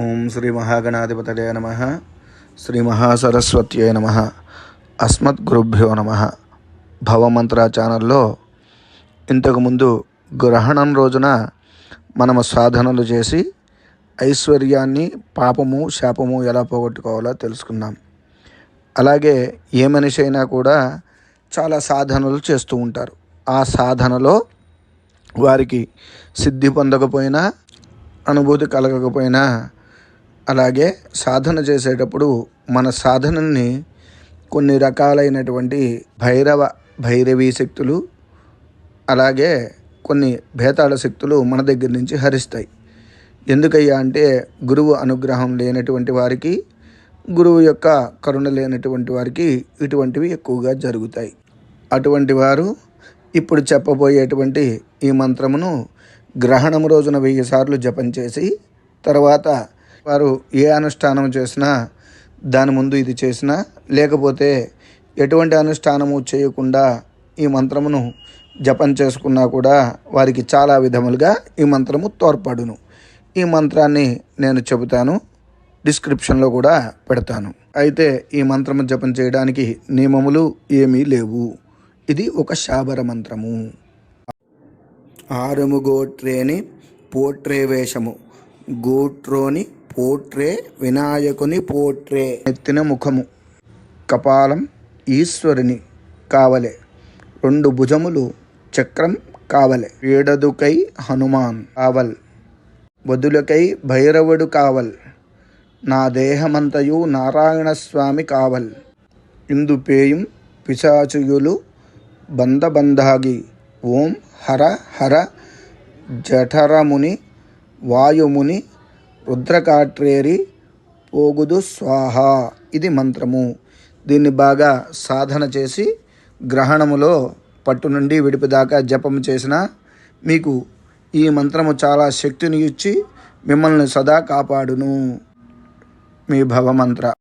ఓం శ్రీ మహాగణాధిపతయ నమ. శ్రీ మహాసరస్వత్యయ నమ. అస్మత్ గురుభ్యో నమ. భవమంత్ర ఛానల్లో ఇంతకుముందు గ్రహణం రోజున మనము సాధనలు చేసి ఐశ్వర్యాన్ని పాపము శాపము ఎలా పోగొట్టుకోవాలో తెలుసుకుందాం అలాగే ఏ మనిషి అయినా కూడా చాలా సాధనలు చేస్తూ ఉంటారు. ఆ సాధనలో వారికి సిద్ధి పొందకపోయినా అనుభూతి కలగకపోయినా అలాగే సాధన చేసేటప్పుడు మన సాధనని కొన్ని రకాలైనటువంటి భైరవ భైరవీ శక్తులు అలాగే కొన్ని భేతాళ శక్తులు మన దగ్గర నుంచి హరిస్తాయి. ఎందుకయ్యా అంటే గురువు అనుగ్రహం లేనటువంటి వారికి గురువు యొక్క కరుణ లేనటువంటి వారికి ఇటువంటివి ఎక్కువగా జరుగుతాయి. అటువంటి వారు ఇప్పుడు చెప్పబోయేటువంటి ఈ మంత్రమును గ్రహణం రోజున వెయ్యి సార్లు జపం చేసి తర్వాత వారు ఏ అనుష్ఠానం చేసినా దాని ముందు ఇది చేసినా లేకపోతే ఎటువంటి అనుష్ఠానము చేయకుండా ఈ మంత్రమును జపం చేసుకున్నా కూడా వారికి చాలా విధములుగా ఈ మంత్రము తోడ్పడును. ఈ మంత్రాన్ని నేను చెబుతాను డిస్క్రిప్షన్లో కూడా పెడతాను. అయితే ఈ మంత్రము జపం చేయడానికి నియమములు ఏమీ లేవు. ఇది ఒక శాబర మంత్రము. ఆరుముగో ట్రేని పోట్రే వేషము గోట్రోని పోట్రే వినాయకుని పోట్రే. ఎత్తిన ముఖము కపాలం ఈశ్వరుని కావలే. రెండు భుజములు చక్రం కావలే. వీడదుకై హనుమాన్ కావల్. వదులకై భైరవుడు కావల్. నా దేహమంతయు నారాయణస్వామి కావల్. ఇందు పేయం పిశాచుయులు బంధబంధాగి. ఓం హర హర జఠరముని వాయుముని రుద్రకాట్రేరి పోగుదు స్వాహ. ఇది మంత్రము. దీన్ని బాగా సాధన చేసి గ్రహణములో పట్టు నుండి విడిపిదాకా జపము చేసిన మీకు ఈ మంత్రము చాలా శక్తిని ఇచ్చి మిమ్మల్ని సదా కాపాడును. మీ భవమంత్ర.